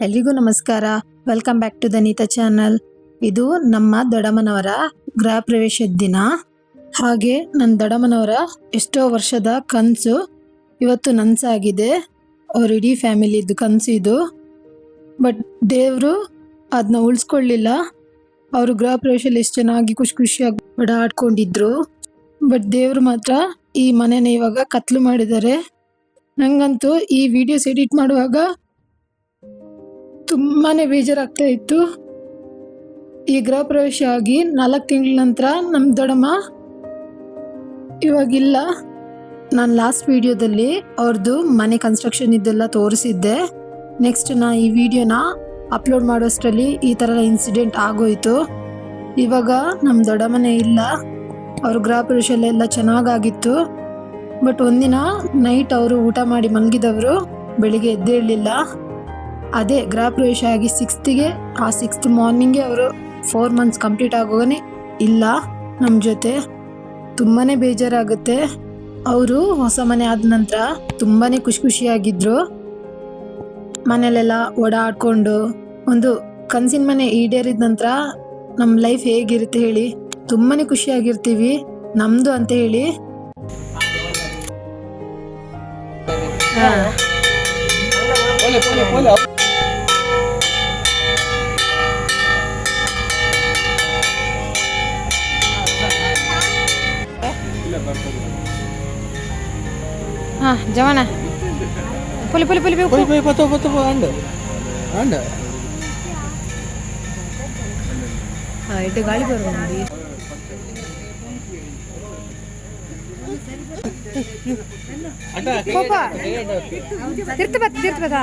ಎಲ್ರಿಗೂ ನಮಸ್ಕಾರ. Welcome back to ದನಿತಾ ನೀತಾ ಚಾನಲ್ ಇದು ನಮ್ಮ ದೊಡಮ್ಮನವರ ಗೃಹ ಪ್ರವೇಶದ ದಿನ. ಹಾಗೆ ನನ್ನ ದೊಡಮ್ಮನವರ ಎಷ್ಟೋ ವರ್ಷದ ಕನಸು ಇವತ್ತು ನನಸಾಗಿದೆ. ಅವ್ರ ಇಡೀ ಫ್ಯಾಮಿಲಿದು ಕನಸು ಇದು. ಬಟ್ ದೇವರು ಅದನ್ನ ಉಳಿಸ್ಕೊಳ್ಳಿಲ್ಲ. ಅವರು ಗೃಹ ಪ್ರವೇಶದಲ್ಲಿ ಎಷ್ಟು ಚೆನ್ನಾಗಿ ಖುಷಿ ಖುಷಿಯಾಗಿ ಓಡಾಡ್ಕೊಂಡಿದ್ರು. ಬಟ್ ದೇವರು ಮಾತ್ರ ಈ ಮನೆನ ಇವಾಗ ಕತ್ಲು ಮಾಡಿದ್ದಾರೆ. ನಂಗಂತೂ ಈ ವಿಡಿಯೋಸ್ ಎಡಿಟ್ ಮಾಡುವಾಗ ತುಂಬಾನೇ ಬೇಜಾರಾಗ್ತಾ ಇತ್ತು. ಈ ಗೃಹ ಪ್ರವೇಶ ಆಗಿ ನಾಲ್ಕು ತಿಂಗಳ ನಂತರ ನಮ್ಮ ದೊಡ್ಡಮ್ಮ ಇವಾಗಿಲ್ಲ. ನಾನು ಲಾಸ್ಟ್ ವಿಡಿಯೋದಲ್ಲಿ ಅವ್ರದ್ದು ಮನೆ ಕನ್ಸ್ಟ್ರಕ್ಷನ್ ಇದೆಲ್ಲ ತೋರಿಸಿದ್ದೆ. ನೆಕ್ಸ್ಟ್ ನಾ ಈ ವಿಡಿಯೋನ ಅಪ್ಲೋಡ್ ಮಾಡೋಷ್ಟರಲ್ಲಿ ಈ ಥರ ಇನ್ಸಿಡೆಂಟ್ ಆಗೋಯ್ತು. ಇವಾಗ ನಮ್ಮ ದೊಡ್ಡಮ್ಮನೇ ಇಲ್ಲ. ಅವ್ರ ಗೃಹ ಪ್ರವೇಶಲ್ಲೆಲ್ಲ ಚೆನ್ನಾಗಾಗಿತ್ತು. ಬಟ್ ಒಂದಿನ ನೈಟ್ ಅವರು ಊಟ ಮಾಡಿ ಮಲಗಿದವರು ಬೆಳಿಗ್ಗೆ ಎದ್ದೇಳಲಿಲ್ಲ ಅದೇ ಗೃಹ ಪ್ರವೇಶ ಆಗಿ ಸಿಕ್ಸ್ತಿಗೆ ಆ ಸಿಕ್ಸ್ತ್ ಮಾರ್ನಿಂಗ್ಗೆ ಅವರು ಫೋರ್ ಮಂತ್ಸ್ ಕಂಪ್ಲೀಟ್ ಆಗೋಗನೆ ಇಲ್ಲ. ನಮ್ಮ ಜೊತೆ ತುಂಬಾ ಬೇಜಾರಾಗುತ್ತೆ. ಅವರು ಹೊಸ ಮನೆ ಆದ ನಂತರ ತುಂಬಾ ಖುಷಿ ಖುಷಿಯಾಗಿದ್ರು. ಮನೇಲೆಲ್ಲ ಓಡಾಡಿಕೊಂಡು ಒಂದು ಕನಸಿನ ಮನೆ ಈಡೇರಿದ ನಂತರ ನಮ್ಮ ಲೈಫ್ ಹೇಗಿರುತ್ತೆ ಹೇಳಿ ತುಂಬಾ ಖುಷಿಯಾಗಿರ್ತೀವಿ. ನಮ್ಮದು ಅಂತ ಹೇಳಿ. ಹಾ. ಹಾ ಜವನ ಪುಲಿ ಪುಲಿ ಪುಲಿ ಪುಲಿ ಪುಲಿ ಪತ್ತು ಪತ್ತು ಆಂಡ ಆಂಡ ಇಟ್ಟು ಗಾಳಿ ಬರುವ ನೋಡಿ ಕೋಪ ತಿರ್ತು ಬತ್ತ ತಿರ್ತು ಬತ್ತಾ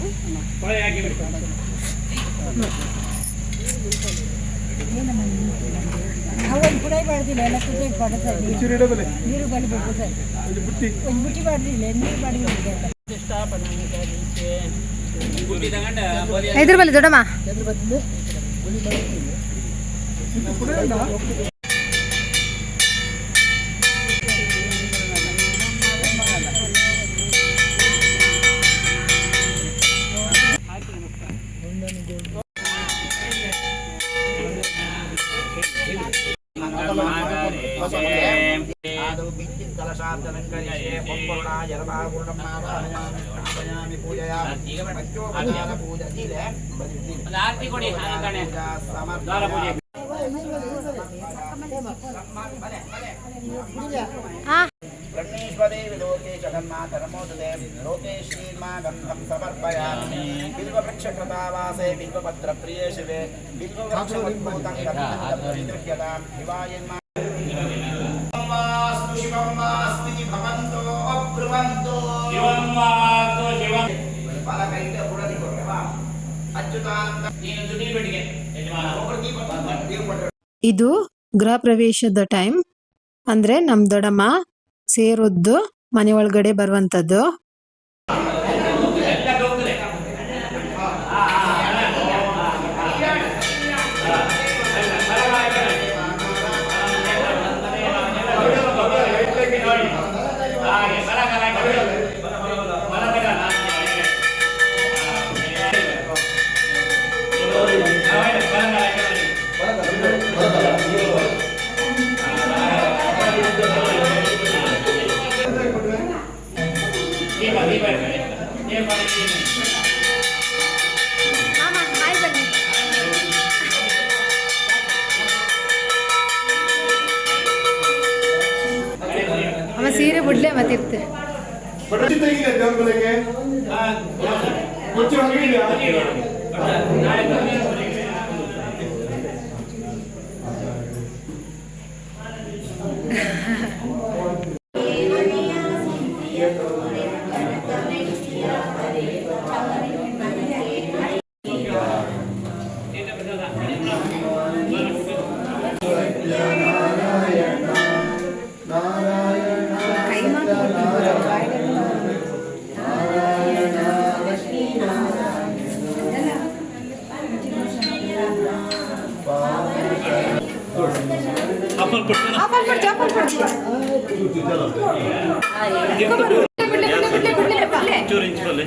ಕಾಲು ಜಗ್ಗ ಕತ್ತಿ ಕೊಡು ಮಗ ಅದಕ್ಕೆ ಅವತ್ತು ಹೆಂಚಿದಾಗಿ ಮೆಲ್ಲ ಸುತ್ತ ಹೊಳೆ ಹಾಕಿ ಬಿಡು. ಬುಟ್ಟಿ ತಗೊಂಡು ಬೋಲಿ ಇದ್ರ ಬಲ್ಲಿ ದೊಡ್ಡಮ್ಮ ब्रह्मेश्वरे विलोके जगन्मातरमोदते लोके शिवे शिवं ಕುರುವಂತು ಶಿವನ್ಮಾತು ಶಿವ ಫಲ ಕೈಯಿಂದ ಬುಡದಿ ಕೊಟ್ಟವ ಅಚ್ಯುತಾನಂದ. ನೀನು ದುಡಿಬೇಡಿಗೆ ಯಜಮಾನ. ಒಬ್ಬರು ಇದು ಗೃಹ ಪ್ರವೇಶದ ಟೈಮ್ ಅಂದ್ರೆ ನಮ್ ದೊಡ್ಡಮ್ಮ ಸೇರೊದ್ದು ಮನೆ ಒಳಗಡೆ ಬರುವಂತದ್ದು. ಇದ್ರೆ ಬಿಡ್ಲೆ ಮತ್ತೆ ಇರ್ತೆ ಆಫಲ್ ಬಿಡ್ಲೆ ಬಿಡ್ಲೆ ಬಿಡ್ಲೆ ಬಿಡ್ಲೆ ಬಿಡ್ಲೆ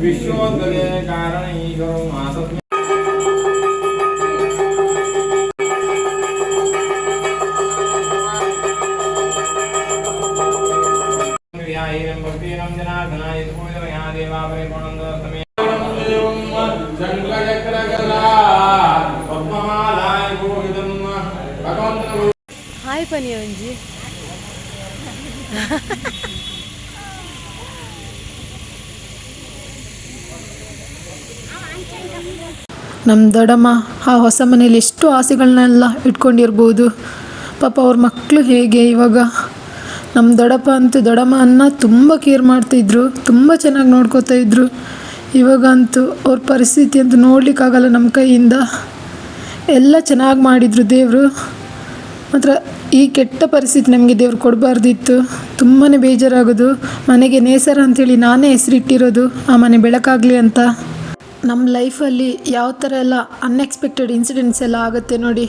विश्वोद्गले कारण ईश्वरो मासस्मि भक्तिनं जनार्दनाय सूर्यमया देवापरिपुणन्दस्तमे हाय पनियवंजी ನಮ್ಮ ದೊಡ್ಡಮ್ಮ ಆ ಹೊಸ ಮನೇಲಿ ಎಷ್ಟು ಆಸೆಗಳನ್ನೆಲ್ಲ ಇಟ್ಕೊಂಡಿರ್ಬೋದು. ಪಾಪ ಅವ್ರ ಮಕ್ಕಳು ಹೇಗೆ ಇವಾಗ? ನಮ್ಮ ದೊಡ್ಡಪ್ಪ ಅಂತೂ ದೊಡ್ಡಮ್ಮ ಅನ್ನ ತುಂಬ ಕೇರ್ ಮಾಡ್ತಿದ್ರು ತುಂಬ ಚೆನ್ನಾಗಿ ನೋಡ್ಕೋತಾ ಇದ್ರು. ಇವಾಗಂತೂ ಅವ್ರ ಪರಿಸ್ಥಿತಿ ಅಂತೂ ನೋಡ್ಲಿಕ್ಕಾಗಲ್ಲ ನಮ್ಮ ಕೈಯಿಂದ. ಎಲ್ಲ ಚೆನ್ನಾಗಿ ಮಾಡಿದರು ದೇವರು. ಮಾತ್ರ ಈ ಕೆಟ್ಟ ಪರಿಸ್ಥಿತಿ ನಮಗೆ ದೇವ್ರು ಕೊಡಬಾರ್ದಿತ್ತು. ತುಂಬಾ ಬೇಜಾರಾಗೋದು. ಮನೆಗೆ ನೇಸರ ಅಂತೇಳಿ ನಾನೇ ಹೆಸರಿಟ್ಟಿರೋದು. ಆ ಮನೆ ಬೆಳಕಾಗಲಿ ಅಂತ. ನಮ್ಮ ಲೈಫಲ್ಲಿ ಯಾವ ಥರ ಎಲ್ಲ ಅನ್ಎಕ್ಸ್ಪೆಕ್ಟೆಡ್ ಇನ್ಸಿಡೆಂಟ್ಸ್ ಎಲ್ಲ ಆಗುತ್ತೆ ನೋಡಿ.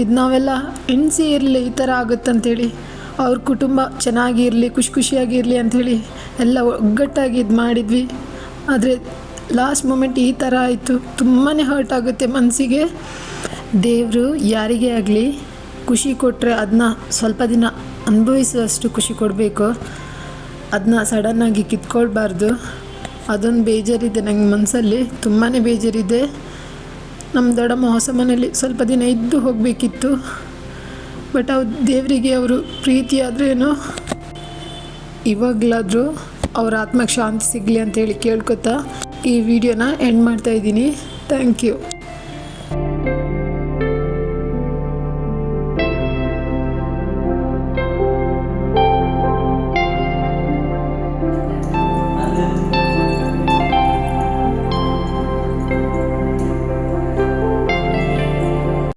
ಇದು ನಾವೆಲ್ಲ ಹೆಣ್ಸಿ ಇರಲಿ ಈ ಥರ ಆಗುತ್ತಂಥೇಳಿ ಅವ್ರ ಕುಟುಂಬ ಚೆನ್ನಾಗಿರಲಿ ಖುಷಿ ಖುಷಿಯಾಗಿರಲಿ ಅಂಥೇಳಿ ಎಲ್ಲ ಒಗ್ಗಟ್ಟಾಗಿ ಇದು ಮಾಡಿದ್ವಿ. ಆದರೆ ಲಾಸ್ಟ್ ಮೂಮೆಂಟ್ ಈ ಥರ ಆಯಿತು. ತುಂಬಾ ಹರ್ಟ್ ಆಗುತ್ತೆ ಮನಸ್ಸಿಗೆ ದೇವರು ಯಾರಿಗೇ ಆಗಲಿ ಖುಷಿ ಕೊಟ್ಟರೆ ಅದನ್ನ ಸ್ವಲ್ಪ ದಿನ ಅನುಭವಿಸುವಷ್ಟು ಖುಷಿ ಕೊಡಬೇಕು. ಅದನ್ನ ಸಡನ್ನಾಗಿ ಕಿತ್ಕೊಳ್ಬಾರ್ದು. ಅದೊಂದು ಬೇಜಾರಿದೆ ನಂಗೆ ಮನಸ್ಸಲ್ಲಿ ತುಂಬಾ ಬೇಜಾರಿದೆ. ನಮ್ಮ ದೊಡ್ಡಮ್ಮ ಹೊಸ ಮನೇಲಿ ಸ್ವಲ್ಪ ದಿನ ಇದ್ದು ಹೋಗಬೇಕಿತ್ತು. ಬಟ್ ಅವ್ರು ದೇವರಿಗೆ ಅವರು ಪ್ರೀತಿಯಾದರೂ ಆದ್ರೇನೋ? ಇವಾಗಲಾದರೂ ಅವ್ರ ಆತ್ಮಕ್ಕೆ ಶಾಂತಿ ಸಿಗಲಿ ಅಂತೇಳಿ ಕೇಳ್ಕೊತಾ ಈ ವಿಡಿಯೋನ ಎಂಡ್ ಮಾಡ್ತಾಯಿದ್ದೀನಿ ಥ್ಯಾಂಕ್ ಯು